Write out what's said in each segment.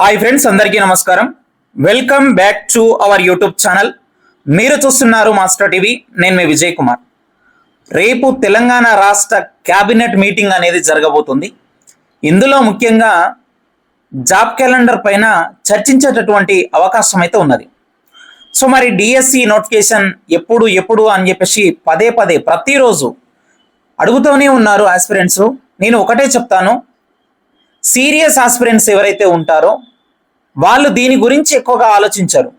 Hi friends అందరికీ నమస్కారం. Welcome back to our YouTube channel మీరు చూస్తున్నారు మాస్టర్ టీవీ నేను మీ విజయ్ కుమార్. రేపు తెలంగాణ రాష్ట్ర క్యాబినెట్ మీటింగ్ అనేది జరగబోతుంది. ఇందులో ముఖ్యంగా జాబ్ క్యాలెండర్ పైన చర్చించేటటువంటి అవకాశం అయితే ఉన్నది. సో మరి డిఎస్సి నోటిఫికేషన్ ఎప్పుడు ఎప్పుడు అని చెప్పేసి పదే పదే ప్రతిరోజు అడుగుతూనే ఉన్నారు ఆస్పిరెంట్స్ నేను ఒకటే చెప్తాను. సీరియస్ ఆస్పిరెంట్స్ ఎవరైతే ఉంటారో వాళ్ళు దీని గురించి ఎక్కువగా ఆలోచించరు.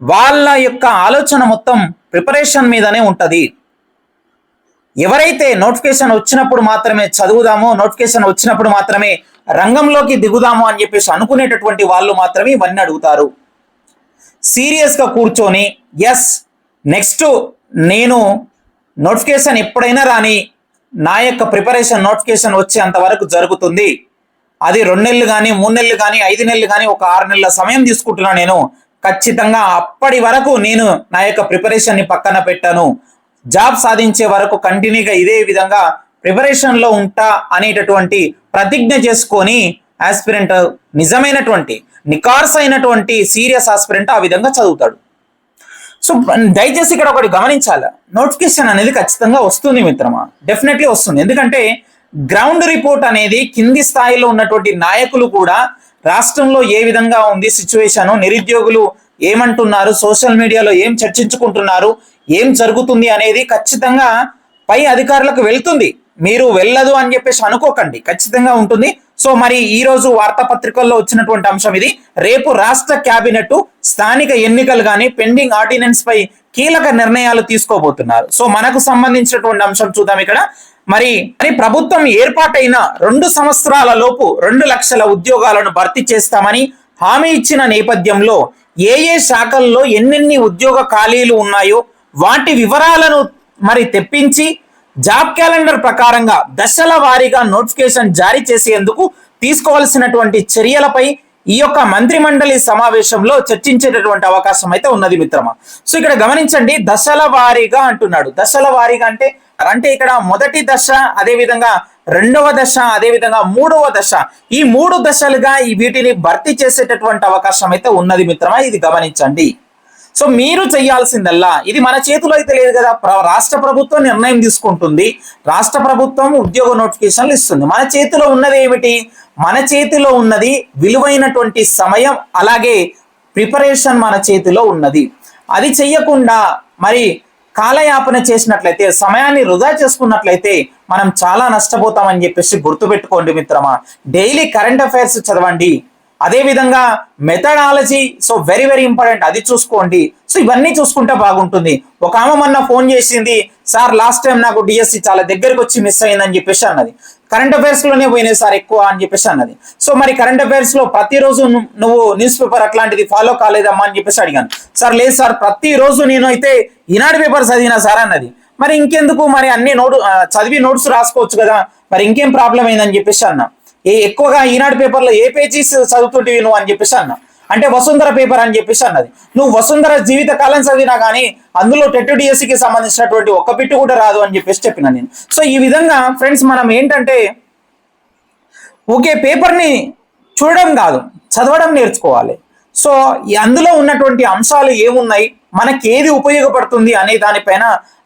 వాళ్ళ యొక్క ఆలోచన మొత్తం ప్రిపరేషన్ మీదనే ఉంటుంది. ఎవరైతే నోటిఫికేషన్ వచ్చినప్పుడు మాత్రమే చదువుదామో నోటిఫికేషన్ వచ్చినప్పుడు మాత్రమే రంగంలోకి దిగుదాము అని చెప్పేసి అనుకునేటటువంటి వాళ్ళు మాత్రమే ఇవన్నీ అడుగుతారు. సీరియస్గా కూర్చొని ఎస్ నెక్స్ట్ నేను నోటిఫికేషన్ ఎప్పుడైనా రాని నా యొక్క ప్రిపరేషన్ నోటిఫికేషన్ వచ్చేంత వరకు జరుగుతుంది. అది రెండు నెలలు కానీ మూడు నెలలు కానీ ఐదు నెలలు కానీ ఒక ఆరు నెలల సమయం తీసుకుంటున్నా నేను. ఖచ్చితంగా అప్పటి వరకు నేను నా యొక్క ప్రిపరేషన్ని పక్కన పెట్టాను. జాబ్ సాధించే వరకు కంటిన్యూగా ఇదే విధంగా ప్రిపరేషన్లో ఉంటా అనేటటువంటి ప్రతిజ్ఞ చేసుకొని ఆస్పిరెంట్ నిజమైనటువంటి నికార్స్ అయినటువంటి సీరియస్ ఆస్పిరెంట్ ఆ విధంగా చదువుతాడు. సో దయచేసి ఇక్కడ ఒకటి గమనించాలి. నోటిఫికేషన్ అనేది ఖచ్చితంగా వస్తుంది మిత్రమా? డెఫినెట్లీ వస్తుంది. ఎందుకంటే గ్రౌండ్ రిపోర్ట్ అనేది కింది స్థాయిలో ఉన్నటువంటి నాయకులు కూడా రాష్ట్రంలో ఏ విధంగా ఉంది సిచ్యువేషన్ నిరుద్యోగులు ఏమంటున్నారు సోషల్ మీడియాలో ఏం చర్చించుకుంటున్నారు ఏం జరుగుతుంది అనేది ఖచ్చితంగా పై అధికారులకు వెళ్తుంది. మీరు వెళ్ళదు అని చెప్పేసి అనుకోకండి. ఖచ్చితంగా ఉంటుంది. సో మరి ఈ రోజు వార్తాపత్రికల్లో వచ్చినటువంటి అంశం ఇది. రేపు రాష్ట్ర కేబినెట్ స్థానిక ఎన్నికలు కానీ పెండింగ్ ఆర్డినెన్స్ పై కీలక నిర్ణయాలు తీసుకోబోతున్నారు. సో మనకు సంబంధించినటువంటి అంశం చూద్దాం ఇక్కడ. మరి మరి ప్రభుత్వం ఏర్పాటైన రెండు సంవత్సరాల లోపు రెండు లక్షల ఉద్యోగాలను భర్తీ చేస్తామని హామీ ఇచ్చిన నేపథ్యంలో ఏ ఏ శాఖల్లో ఎన్నెన్ని ఉద్యోగ ఖాళీలు ఉన్నాయో వాటి వివరాలను మరి తెప్పించి జాబ్ క్యాలెండర్ ప్రకారంగా దశల వారీగా నోటిఫికేషన్ జారీ చేసేందుకు తీసుకోవాల్సినటువంటి చర్యలపై ఈ యొక్క మంత్రి మండలి సమావేశంలో చర్చించేటటువంటి అవకాశం అయితే ఉన్నది మిత్రమా. సో ఇక్కడ గమనించండి దశల వారీగా అంటున్నాడు. దశల వారీగా అంటే అంటే ఇక్కడ మొదటి దశ అదేవిధంగా రెండవ దశ అదే విధంగా మూడవ దశ. ఈ మూడు దశలుగా ఈ వీటిని భర్తీ చేసేటటువంటి అవకాశం అయితే ఉన్నది మిత్రమా? ఇది గమనించండి. సో మీరు చేయాల్సిందల్లా ఇది మన చేతిలో అయితే లేదు కదా. ప్ర- రాష్ట్ర ప్రభుత్వం నిర్ణయం తీసుకుంటుంది. రాష్ట్ర ప్రభుత్వం ఉద్యోగ నోటిఫికేషన్లు ఇస్తుంది. మన చేతిలో ఉన్నది ఏమిటి? మన చేతిలో ఉన్నది విలువైనటువంటి సమయం అలాగే ప్రిపరేషన్ మన చేతిలో ఉన్నది. అది చెయ్యకుండా మరి కాలయాపన చేసినట్లయితే సమయాన్ని వృధా చేసుకున్నట్లయితే మనం చాలా నష్టపోతామని చెప్పేసి గుర్తుపెట్టుకోండి మిత్రమా. డైలీ కరెంట్ అఫైర్స్ చదవండి. అదే విధంగా methodology so very very important అది చూసుకోండి. సో ఇవన్నీ చూసుకుంటే బాగుంటుంది. ఒక ఆమె మొన్న ఫోన్ చేసింది సార్ లాస్ట్ టైం నాకు డిఎస్సి చాలా దగ్గరికి వచ్చి మిస్ అయిందని చెప్పేసి అన్నది. కరెంట్ అఫైర్స్లోనే పోయినాయి సార్ ఎక్కువ అని చెప్పేసి అన్నది. సో మరి కరెంట్ అఫైర్స్లో ప్రతిరోజు నువ్వు న్యూస్ పేపర్ అట్లాంటిది ఫాలో కాలేదమ్మా అని చెప్పేసి అడిగాను. సార్ లేదు సార్ ప్రతిరోజు నేను అయితే ఈనాడు పేపర్ చదివినా సార్ అన్నది. మరి ఇంకెందుకు మరి అన్ని నోటు చదివి నోట్స్ రాసుకోవచ్చు కదా మరి ఇంకేం ప్రాబ్లం అయిందని చెప్పేసి అన్నా. ఏ ఎక్కువగా ఈనాడు పేపర్లో ఏ పేజీస్ చదువుతుంటివి నువ్వు అని చెప్పేసి అన్నా. అంటే వసుంధర పేపర్ అని చెప్పేసి అన్నది. నువ్వు వసుంధర జీవిత కాలం చదివినా కానీ అందులో టెట్ డిఎస్సికి సంబంధించినటువంటి ఒక్క బిట్టు కూడా రాదు అని చెప్పేసి చెప్పిన నేను. సో ఈ విధంగా ఫ్రెండ్స్ మనం ఏంటంటే ఒకే పేపర్ని చూడడం కాదు చదవడం నేర్చుకోవాలి. సో అందులో ఉన్నటువంటి అంశాలు ఏమున్నాయి? మనకి ఏది ఉపయోగపడుతుంది అనే దానిపైన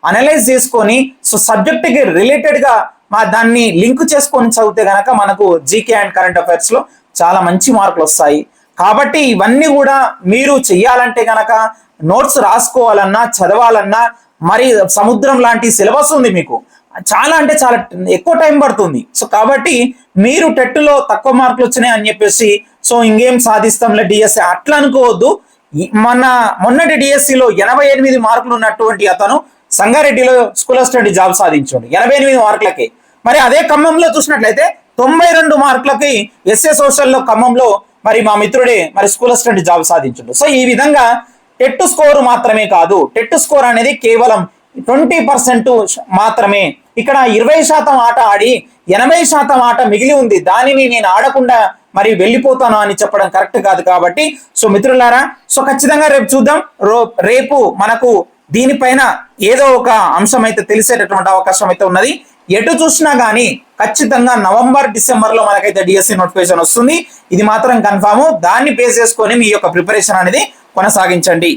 అనలైజ్ చేసుకొని సో సబ్జెక్ట్కి రిలేటెడ్గా మా దాన్ని లింక్ చేసుకొని చదివితే గనక మనకు జీకే అండ్ కరెంట్ అఫైర్స్లో చాలా మంచి మార్కులు వస్తాయి. కాబట్టి ఇవన్నీ కూడా మీరు చెయ్యాలంటే గనక నోట్స్ రాసుకోవాలన్నా చదవాలన్నా మరి సముద్రం లాంటి సిలబస్ ఉంది మీకు. చాలా అంటే చాలా ఎక్కువ టైం పడుతుంది. సో కాబట్టి మీరు టెట్లో తక్కువ మార్కులు వచ్చినాయి అని చెప్పేసి సో ఇంకేం సాధిస్తాంలే డిఎస్సి అట్లా అనుకోవద్దు. మన మొన్నటి డిఎస్సిలో ఎనభై ఎనిమిది మార్కులు ఉన్నటువంటి అతను సంగారెడ్డిలో స్కూల్ అసిస్టెంట్ జాబ్ సాధించాడు. ఎనభై ఎనిమిది మార్కులకి. మరి అదే ఖమ్మంలో చూసినట్లయితే తొంభై రెండు మార్కులకి ఎస్ఏ సోషల్లో ఖమ్మంలో మరి మా మిత్రుడే మరి స్కూల్ అసిస్టెంట్ జాబ్ సాధించాడు. సో ఈ విధంగా టెట్ స్కోర్ మాత్రమే కాదు టెట్ స్కోర్ అనేది కేవలం ట్వంటీ పర్సెంట్ మాత్రమే. ఇక్కడ ఇరవై శాతం ఆట ఆడి ఎనభై శాతం ఆట మిగిలి ఉంది. దానిని నేను ఆడకుండా మరి వెళ్ళిపోతాను అని చెప్పడం కరెక్ట్ కాదు కాబట్టి సో మిత్రులారా సో ఖచ్చితంగా రేపు చూద్దాం. రో రేపు మనకు దీనిపైన ఏదో ఒక అంశం అయితే తెలిసేటటువంటి అవకాశం అయితే ఉన్నది. ఎటు చూసినా కానీ ఖచ్చితంగా నవంబర్ డిసెంబర్లో మనకైతే డిఎస్సి నోటిఫికేషన్ వస్తుంది. ఇది మాత్రం కన్ఫామ్. దాన్ని బేస్ చేసుకొని మీ యొక్క ప్రిపరేషన్ అనేది కొనసాగించండి.